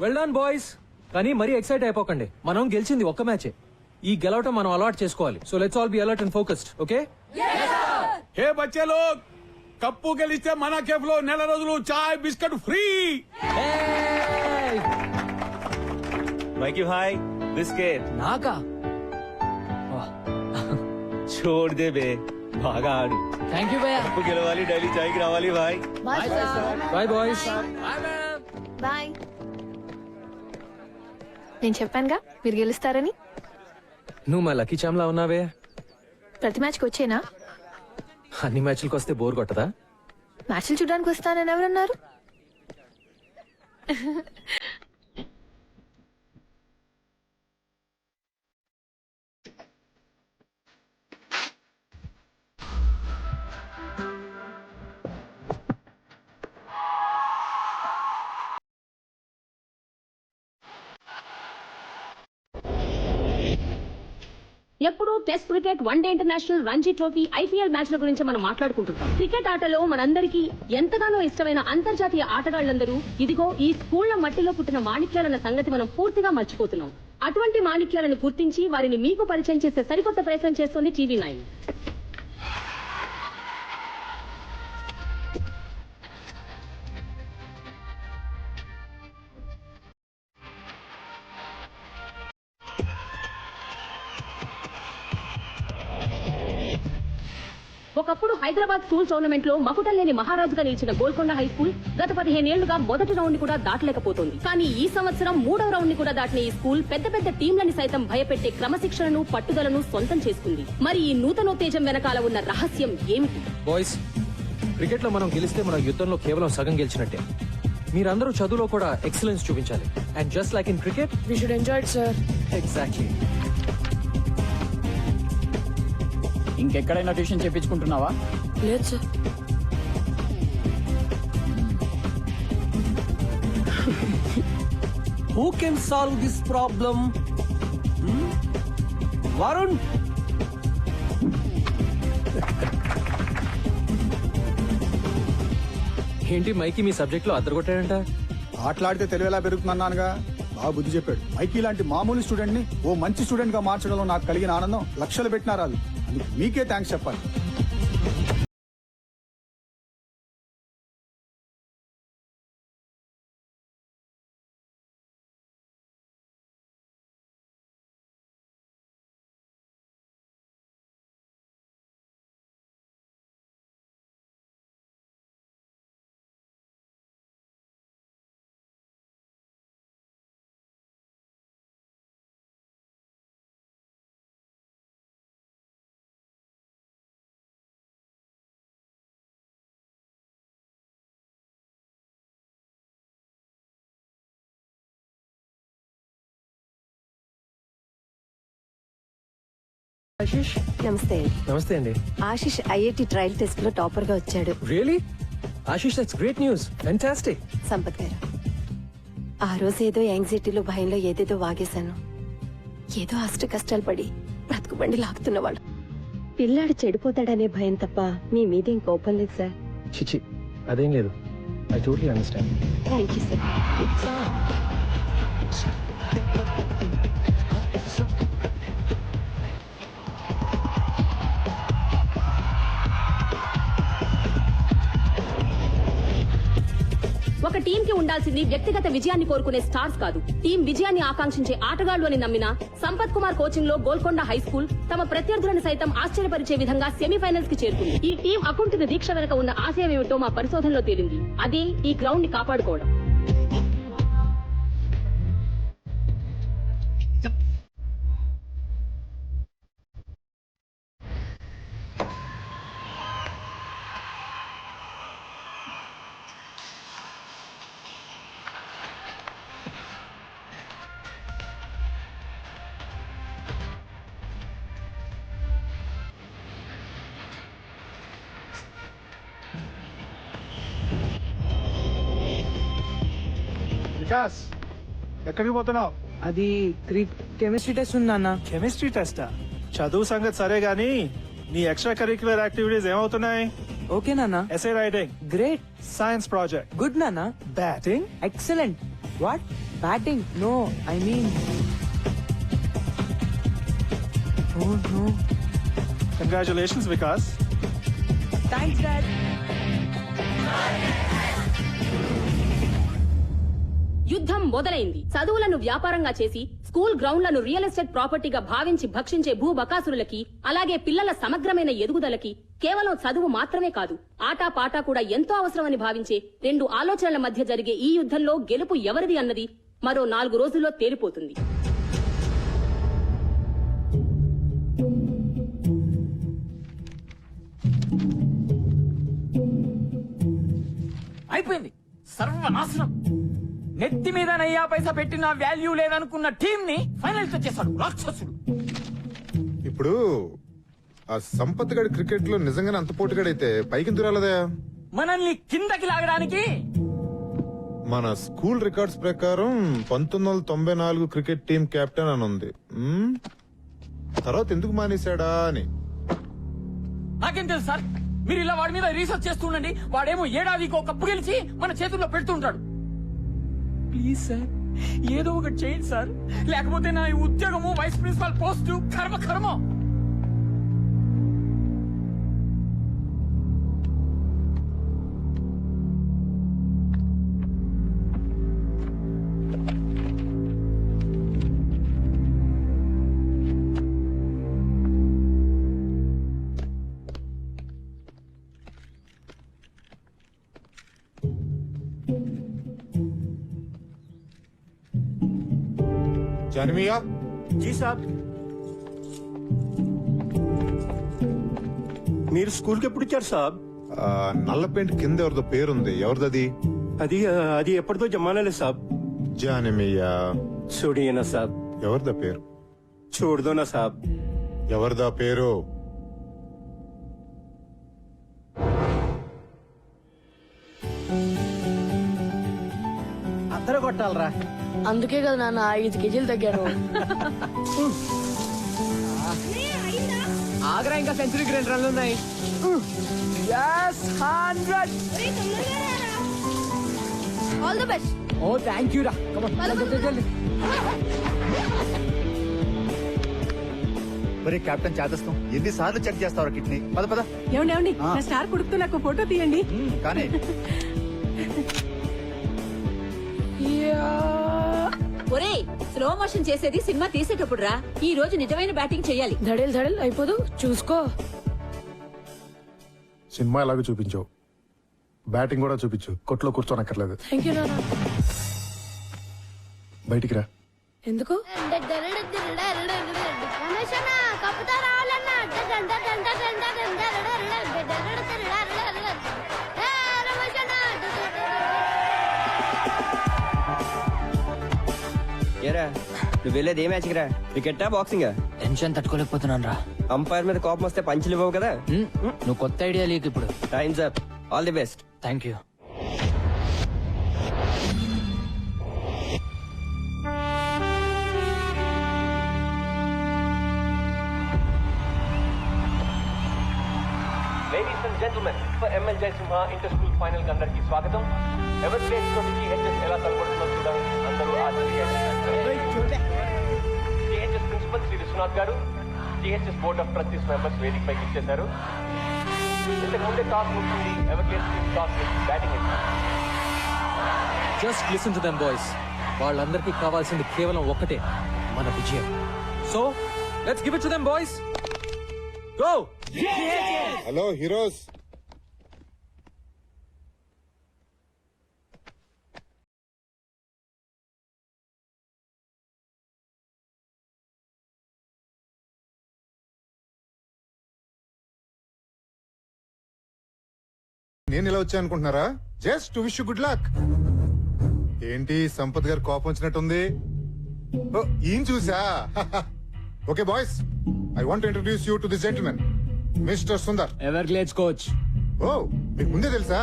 Well done boys కానీ మరీ excite అయిపోకండి మనం గెలిచింది ఒక్క మ్యాచే ఈ గెలవటం మనం అలవాటు చేసుకోవాలి so let's all be alert and focused okay hey బచ్చేలో cup గెలిస్తే మన కేఫ్ లో నెల రోజులు చాయ్ బిస్కెట్ ఫ్రీ మైకి భాయ్ బిస్కెట్ నాకా छोड़ दे बे బాగా ఆడు థ్యాంక్ యూ భయ్యా కప్పు గెలవాలి డైలీ చాయ్ కి రావాలి భాయ్ బాయ్ బాయ్స్ బాయ్ నేను చెప్పానుగా మీరు గెలుస్తారని. నువ్వు మా లక్కీ చామ్లా ఉన్నావే. ప్రతి మ్యాచ్కి వచ్చేనా? అన్ని మ్యాచ్లకు వస్తే బోర్ కొట్టదా? మ్యాచ్లు చూడడానికి వస్తానని ఎవరన్నారు? Test cricket one day international Ranji trophy IPL మ్యాచ్ల గురించి మనం మాట్లాడుకుంటున్నాం. క్రికెట్ ఆటలో మనందరికీ ఎంతగానో ఇష్టమైన అంతర్జాతీయ ఆటగాళ్ళందరూ ఇదిగో ఈ స్కూళ్ళ మట్టిలో పుట్టిన మాణిక్యాలన్న సంగతి మనం పూర్తిగా మర్చిపోతున్నాం. అటువంటి మాణిక్యాలను గుర్తించి వారిని మీకు పరిచయం చేసే సరికొత్త ప్రయత్నం చేస్తోంది టీవీ నైన్. ఒకప్పుడు హైదరాబాద్ స్కూల్ టోర్నమెంట్లో మకుటం లేని మహారాజుగా నిలిచిన గోల్కొండ హై స్కూల్ గత పదిహేనేళ్ళుగా మొదటి రౌండ్ని కూడా దాటలేకపోతుంది. కానీ ఈ సంవత్సరం మూడవ రౌండ్ని కూడా దాటిన ఈ స్కూల్ పెద్ద పెద్ద టీంలని సైతం భయపెట్టే క్రమశిక్షణను పట్టుదలను సొంతం చేసుకుంది. మరి ఈ నూతనోత్తేజం వెనకాల ఉన్న రహస్యం ఏమిటి? బాయ్స్ క్రికెట్లో మనం గెలిస్తే మన యుద్ధంలో కేవలం సగం గెలిచినట్టే. మీరందరూ చదువులో కూడా ఎక్సలెన్స్ చూపించాలి. And just like in cricket we should enjoy sir exactly ఇంకెక్కడైనా ట్యూషన్ చెప్పించుకుంటున్నావా లేదు sir. Who can solve this problem Varun ఏంటి మైకి మీ సబ్జెక్ట్లో అద్దరుకొట్టాడంట ఆటలాడితే తెలివేలా పెరుగుతుందన్నానుగా. బాగా బుద్ధి చెప్పాడు. మైకి లాంటి మామూలు స్టూడెంట్ని ఓ మంచి స్టూడెంట్గా మార్చడంలో నాకు కలిగిన ఆనందం లక్షలు పెట్టినారాలు అది అందుకు మీకే థ్యాంక్స్ చెప్పాలి. నమస్తే నమస్తే అండి. ఆశిష్ ఐఐటి ట్రయల్ టెస్ట్లో టాపర్గా వచ్చాడు. Really Ashish that's great news fantastic Sampath గారు ఆ రోజు ఏదో యాంగ్జైటీలో భయంలో ఏదేదో వాగేశాను. ఏదో అష్ట కష్టాలు పడి బ్రతుకుబండి లాగుతున్నవాడు. పిల్లాడు చెడిపోతాడనే భయం తప్ప మీ మీదేం కోపం లేదు సార్. చిచి అదేం లేదు. I totally understand thank you sir ఒక టీం కి ఉండాల్సింది వ్యక్తిగత విజయాన్ని కోరుకునే స్టార్స్ కాదు. టీం విజయాన్ని ఆకాంక్షించే ఆటగాళ్ళు అని నమ్మిన సంపత్ కుమార్ కోచింగ్లో గోల్కొండ హై స్కూల్ తమ ప్రత్యర్థులను సైతం ఆశ్చర్యపరిచే విధంగా సెమీఫైనల్స్కి చేరుకుంది. ఈ టీం అకుంటున్న దీక్ష వెనక ఉన్న ఆశయం ఏమిటో మా పరిశోధనలో తేలింది. అదే ఈ గ్రౌండ్ని కాపాడుకోవడం. వికాస్ ఎక్కడికి పోతున్నావు? అది కెమిస్ట్రీ టెస్ట్ ఉందన్న కెమిస్ట్రీ టెస్టా చదువు సంగతి సరే గానీ నీ ఎక్స్ట్రా కరిక్యులర్ యాక్టివిటీస్ ఏమవుతున్నాయి? ఓకే నాన్న. Essay writing great science project good నాన్న. Batting excellent what batting no I mean congratulations Vikas thanks dad యుద్ధం మొదలైంది. చదువులను వ్యాపారంగా చేసి స్కూల్ గ్రౌండ్లను రియల్ ఎస్టేట్ ప్రాపర్టీగా భావించి భక్షించే భూ బకాసురులకి అలాగే పిల్లల సమగ్రమైన ఎదుగుదలకి కేవలం చదువు మాత్రమే కాదు ఆటా పాటా కూడా ఎంతో అవసరమని భావించే రెండు ఆలోచనల మధ్య జరిగే ఈ యుద్ధంలో గెలుపు ఎవరిది అన్నది మరో నాలుగు రోజుల్లో తేలిపోతుంది. అయిపోయింది. సర్వనాశనం. నెత్తి మీద నయ్యా పైసా పెట్టిన వాల్యూ లేదనుకున్న టీం ని ఫైనల్స్ వచ్చేసాడు రాక్షసుడు. ఇప్పుడు ఆ సంపత్ గడి క్రికెట్లో నిజంగానే అంత పోటుగాడైతే పైకి దురాలదా మనల్ని కిందకి లాగడానికి మన స్కూల్ రికార్డ్స్ ప్రకారం పంతొమ్మిది వందల తొంభై నాలుగు క్రికెట్ టీం కెప్టెన్ అని ఉంది. మ్మ్? తర్వాత ఎందుకు మానేశాడా అని. నాకేం తెలుసు సార్? మీరు ఇలా వాడి మీద రీసెర్చ్ చేస్తుండండి వాడేమో ఏడాదికి ఒక కప్పు గెలిచి మన చేతుల్లో పెడుతుంటాడు ప్లీజ్ సార్ ఏదో ఒకటి చేయండి సార్ లేకపోతే నా ఈ ఉద్యోగము వైస్ ప్రిన్సిపాల్ పోస్ట్ కర్మ కర్మ. జానమియా జీ సాబ్ మీరు స్కూల్కి ఎప్పుడు ఇచ్చారు సాబ్? ఆ, నల్ల పెయింట్ కింద ఎవరిదో పేరుంది. ఎవరిదది అది? అది ఎప్పటిదో జమానాలే సాబ్. జానమియా. చూడియనా సాబ్? ఎవరిదా పేరు? చూడదోనా సాబ్? ఎవరిదా పేరు? అందరూ కొట్టాలరా అందుకే కదా నాన్న ఐదు కేజీలు తగ్గాను. ఆగ్రా ఇంకా సెంచరీకి రెండు రన్లు ఉన్నాయి. Hundred all the best oh thank you రా. మరి కెప్టెన్ చేదస్తాం. ఎన్నిసార్లు చెక్ చేస్తావు కిడ్నీ? పద పద. ఏమండి ఏమండి? నా స్టార్ కొడుకుతో నాకు ఫోటో తీయండి. కానీ ఒరే స్లో మోషన్ చేసేది సినిమా తీసేటప్పుడు రా ఈ రోజు నిజమైన బ్యాటింగ్ చేయాలి. ధడేల్ ధడేల్ అయిపోదు. చూసుకో. సినిమా ఎలాగో చూపించావు. బ్యాటింగ్ కూడా చూపించు. కొట్లో కూర్చోనక్కర్లేదు. థ్యాంక్ యూ నాన్న. బయటికి రా. ఎందుకు? ఏరా నువ్వు వెళ్ళేది ఏ మ్యాచ్ రా? క్రికెటా బాక్సింగ్ టెన్షన్ తట్టుకోలేకపోతున్నాను రా. అంపైర్ మీద కోపం వస్తే పంచులు ఇవ్వవు కదా? నువ్వు కొత్త ఐడియా లేకు ఇప్పుడు. Time's up all the best thank you gentlemen for ML Jayasimha inter school ఫైనల్కి అందరికీ స్వాగతం. ఎవరి ప్లేస్ తోటి జిహెచ్ఎస్ ఎలా తలపడుతుందో చూడాలని అందరూ జిహెచ్ఎస్ ప్రిన్సిపల్ శ్రీ విశ్వనాథ్ గారు GHS board of trustees members వేదిక పైకి ఇచ్చేశారు. ఇంతకు ముందే టాస్ ముగిసింది ఎవరి place toss batting just listen to them boys వాళ్ళందరికీ కావాల్సింది కేవలం ఒక్కటే మన విజయం. So let's give it to them boys go hello heroes నేను ఇలా వచ్చా అనుకుంటున్నారా? Just to wish good luck ఏంటి సంపత్ గారు కోపం వచ్చినట్టుంది? ఓ, ఈయన చూసా? Okay boys I want introduce you to the gentlemen mister Sundar ever glaze coach oh మీకు ముందే తెలుసా?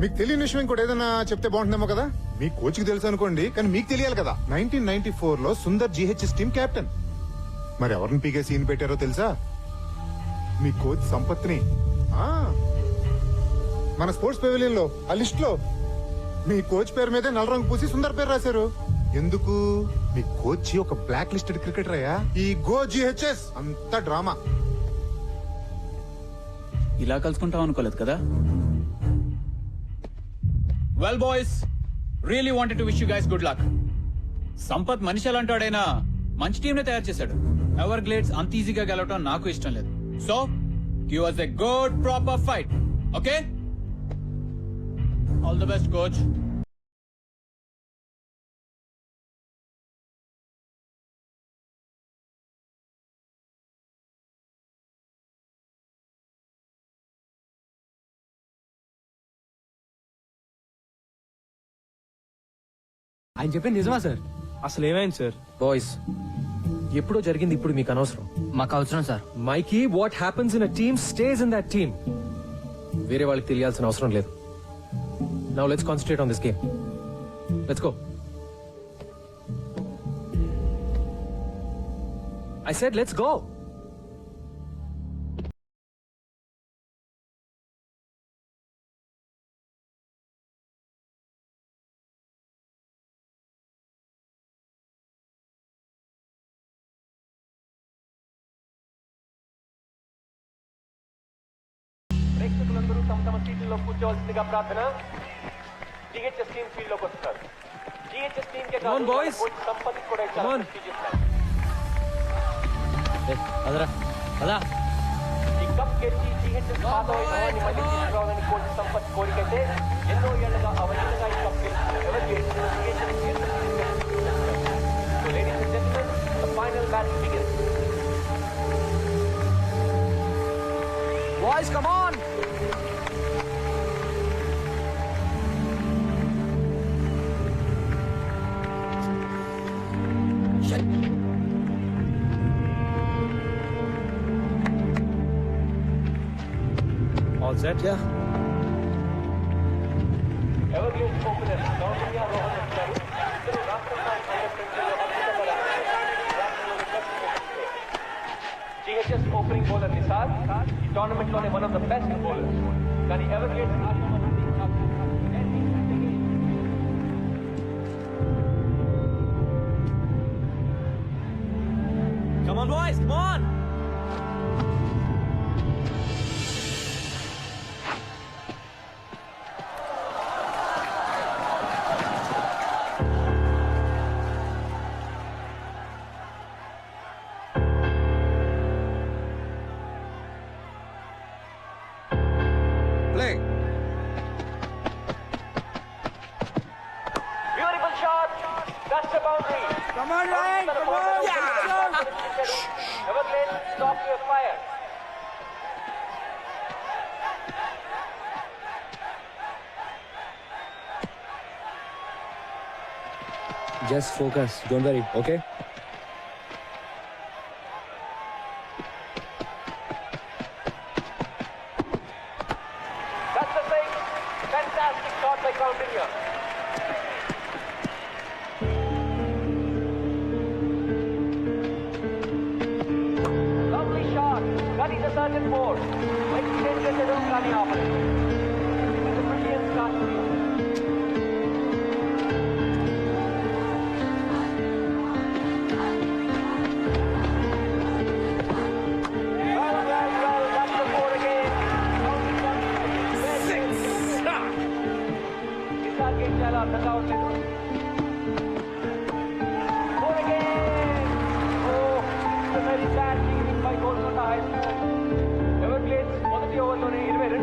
మీకు తెలియని విషయం ఇంకోటి ఏదైనా చెప్తే బాగుంటుందేమో కదా? మీ కోచ్కి తెలుసు అనుకోండి కానీ మీకు తెలియాలి కదా. నైన్టీన్ నైన్టీ ఫోర్లో సుందర్ జీహెచ్ఎస్ టీమ్ కెప్టెన్ మరి ఎవరిని పీకే సీన్ పెట్టారో తెలుసా? మీ కోచ్ సంపత్ని మన స్పోర్ట్స్ పెవిలియన్లో ఆ లిస్ట్లో మీ కోచ్ పేరు మీదే నల్ల రంగు పూసి సుందర్ పేరు రాశారు. ఎందుకు? మీ కోచ్ ఒక బ్లాక్ లిస్టెడ్ క్రికెటర్ అయ్యా? ఈ గో జిహెచ్ఎస్ అంత డ్రామా. ఇలా కలుసుకుంటాం అనుకోలేదు కదా? Well boys really wanted to wish you guys good luck Sampath మనిషి అలాంటాడైనా మంచి టీం నే తయారు చేశాడు. ఎవర్ గ్లేడ్స్ అంత ఈజీగా గెలవటం నాకు ఇష్టం లేదు. So you was a good proper fight okay all the best coach ఆయన చెప్పింది నిజమా సార్? అసలు ఏమైంది సార్? బాయ్స్ ఎప్పుడో జరిగింది ఇప్పుడు మీకు అనవసరం. మాకు అవసరం sir. Mikey what happens in a team stays in that team. వేరే వాళ్ళకి తెలియాల్సిన అవసరం లేదు. Now let's concentrate on this game let's go I said let's go కూర్చోవలసిందిగా ప్రార్థన జిహెచ్ఎస్ టీం ఫీల్డ్లోకి వస్తున్నారు జిహెచ్ఎస్ టీం కే Come on, boys. Coach Sampath కూడా Come on. ఇచ్చారు అదరా అలా ఈ కప్ గెలిచి జిహెచ్ఎస్ పాత వైభవాన్ని మళ్ళీ తీసుకురావాలని కోచ్ సంపత్ కోరికైతే ఎన్నో ఏళ్ళుగా అవలీలుగా ఈ కప్ గెలిచిన ఎవరు ladies and gentlemen the final match begins boys come Is that? Yeah. GHS opening bowler Nisar, the tournament on one of the best bowlers. Can he ever get Come on boys, come on! Focus don't worry okay